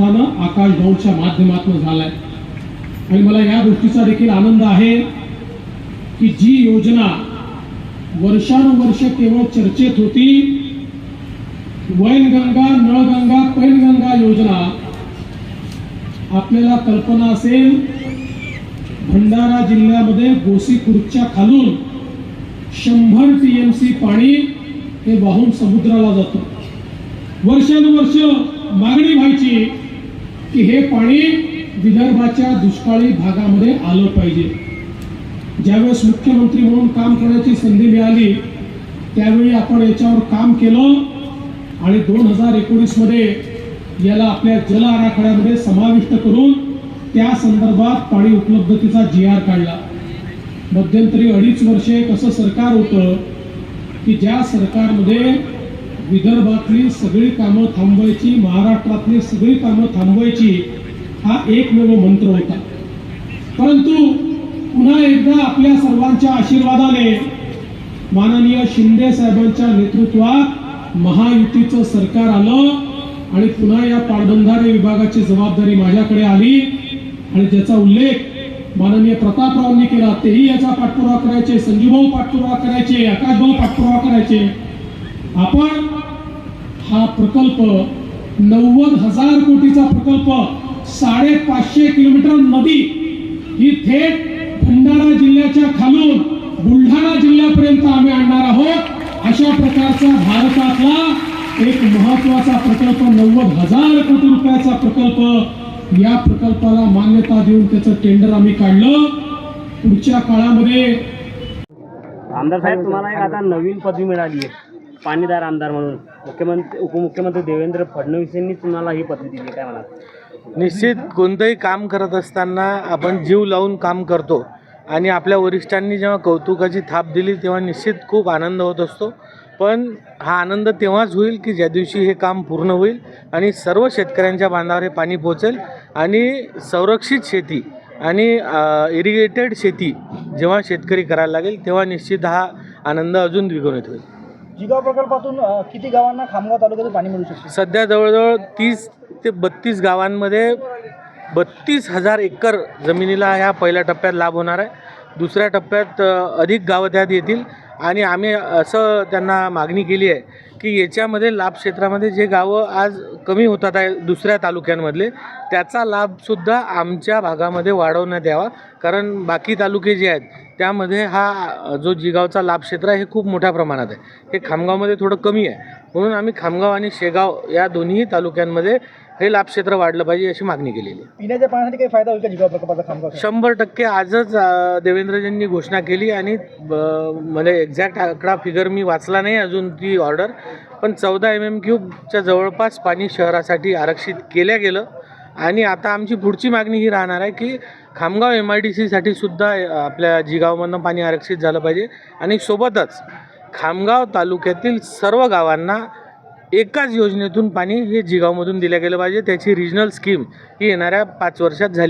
आकाश भाऊच्या माध्यमातून झालाय. आणि मला या गोष्टीचा देखील आनंद आहे की जी योजना वर्षानुवर्ष केवळ चर्चेत होती वैनगंगा नळगंगा पैनगंगा योजना आपल्याला कल्पना असेल भंडारा जिल्ह्यामध्ये गोसीखुर्दच्या खालून शंभर टी एम सी पाणी हे वाहून समुद्राला जातं. वर्षानुवर्ष मागणी व्हायची की हे पाणी विदर्भाच्या दुष्काळी भागामध्ये आलं पाहिजे. ज्यावेळेस मुख्यमंत्री म्हणून काम करण्याची संधी मिळाली त्यावेळी आपण याच्यावर काम केलं आणि दोन हजार एकोणीसमध्ये याला आपल्या जल आराखड्यामध्ये समाविष्ट करून त्या संदर्भात पाणी उपलब्धतेचा जी आर काढला. मध्यंतरी अडीच वर्षे कसं सरकार होतं की ज्या सरकारमध्ये विदर्भातली सगळी कामं थांबवायची महाराष्ट्रातली सगळी कामं थांबवायची हा एकमेव मंत्र होता. परंतु पुन्हा एकदा आपल्या सर्वांच्या आशीर्वादाने माननीय शिंदे साहेबांच्या नेतृत्वात महायुतीचं सरकार आलं आणि पुन्हा या पाटबंधारे विभागाची जबाबदारी माझ्याकडे आली. आणि ज्याचा उल्लेख माननीय प्रतापरावांनी केला तेही याचा पाठपुरावा करायचे संजीवभाऊ पाठपुरावा करायचे आकाशभाऊ पाठपुरावा करायचे. आपण हा प्रकल्प नव्वद हजार कोटीचा प्रकल्प साडेपाचशे किलोमीटर नदी ही थेट भंडारा जिल्ह्याच्या खालून बुलढाणा जिल्ह्यापर्यंत आम्ही आणणार आहोत. अशा प्रकारचा भारतातला एक महत्त्वाचा प्रकल्प नव्वद हजार कोटी रुपयाचा प्रकल्प. या प्रकल्पाला मान्यता देऊन त्याचं टेंडर आम्ही काढलं. पुढच्या काळामध्ये आमदार साहेब तुम्हाला एक आता नवीन पदवी मिळाली आहे. पाणीदार आमदार म्हणून मुख्यमंत्री उपमुख्यमंत्री देवेंद्र फडणवीस यांनी तुम्हाला ही पदवी दिली काय म्हणा निश्चित कोणतंही काम करत असताना आपण जीव लावून काम करतो. आणि आपल्या वरिष्ठांनी जेव्हा कौतुकाची थाप दिली तेव्हा निश्चित खूप आनंद होत असतो. पण हा आनंद तेव्हाच होईल की ज्या दिवशी हे काम पूर्ण होईल आणि सर्व शेतकऱ्यांच्या बांधावर हे पाणी पोचेल आणि संरक्षित शेती आणि इरिगेटेड शेती जेव्हा शेतकरी करायला लागेल तेव्हा निश्चित हा आनंद अजून द्विगुणित होईल. जिगाव प्रकल्पातून किती गावांना खामगाव तालुक्यात पाणी मिळू शकते? सध्या जवळजवळ तीस ते बत्तीस गावांमध्ये बत्तीस हजार एकर जमिनीला ह्या पहिल्या टप्प्यात लाभ होणार आहे. दुसऱ्या टप्प्यात अधिक गावं त्यात येतील. आणि आम्ही असं त्यांना मागणी केली आहे की याच्यामध्ये लाभ क्षेत्रामध्ये जे गावं आज कमी होतात आहे दुसऱ्या तालुक्यांमधले त्याचा लाभसुद्धा आमच्या भागामध्ये वाढवण्यात यावा. कारण बाकी तालुके जे आहेत त्यामध्ये हा जो जिगावचा लाभ क्षेत्र आहे हे खूप मोठ्या प्रमाणात आहे. हे खामगावमध्ये थोडं कमी आहे. म्हणून आम्ही खामगाव आणि शेगाव या दोन्ही तालुक्यांमध्ये हे लाभ क्षेत्र वाढलं पाहिजे अशी मागणी केलेली आहे. पिण्याच्या पाण्यासाठी काही फायदा होईल का जिगाव प्रकल्पाचा खामगाव शंभर टक्के आजच देवेंद्रजींनी घोषणा केली आणि मला एक्झॅक्ट आकडा फिगर मी वाचला नाही अजून ती ऑर्डर पण चौदा एम एम क्यूबच्या जवळपास पाणी शहरासाठी आरक्षित केल्या गेलं. आणि आता आमची पुढची मागणी ही राहणार आहे की खामगाव एम आय डी सीसाठी सुद्धा आपल्या जिगावमधनं पाणी आरक्षित झालं पाहिजे. आणि सोबतच खामगाव तालुक्यातील सर्व गावांना एकाच योजनेतून पाणी हे जिगावमधून दिलं गेलं पाहिजे. त्याची रिजनल स्कीम ही येणाऱ्या पाच वर्षात झाली.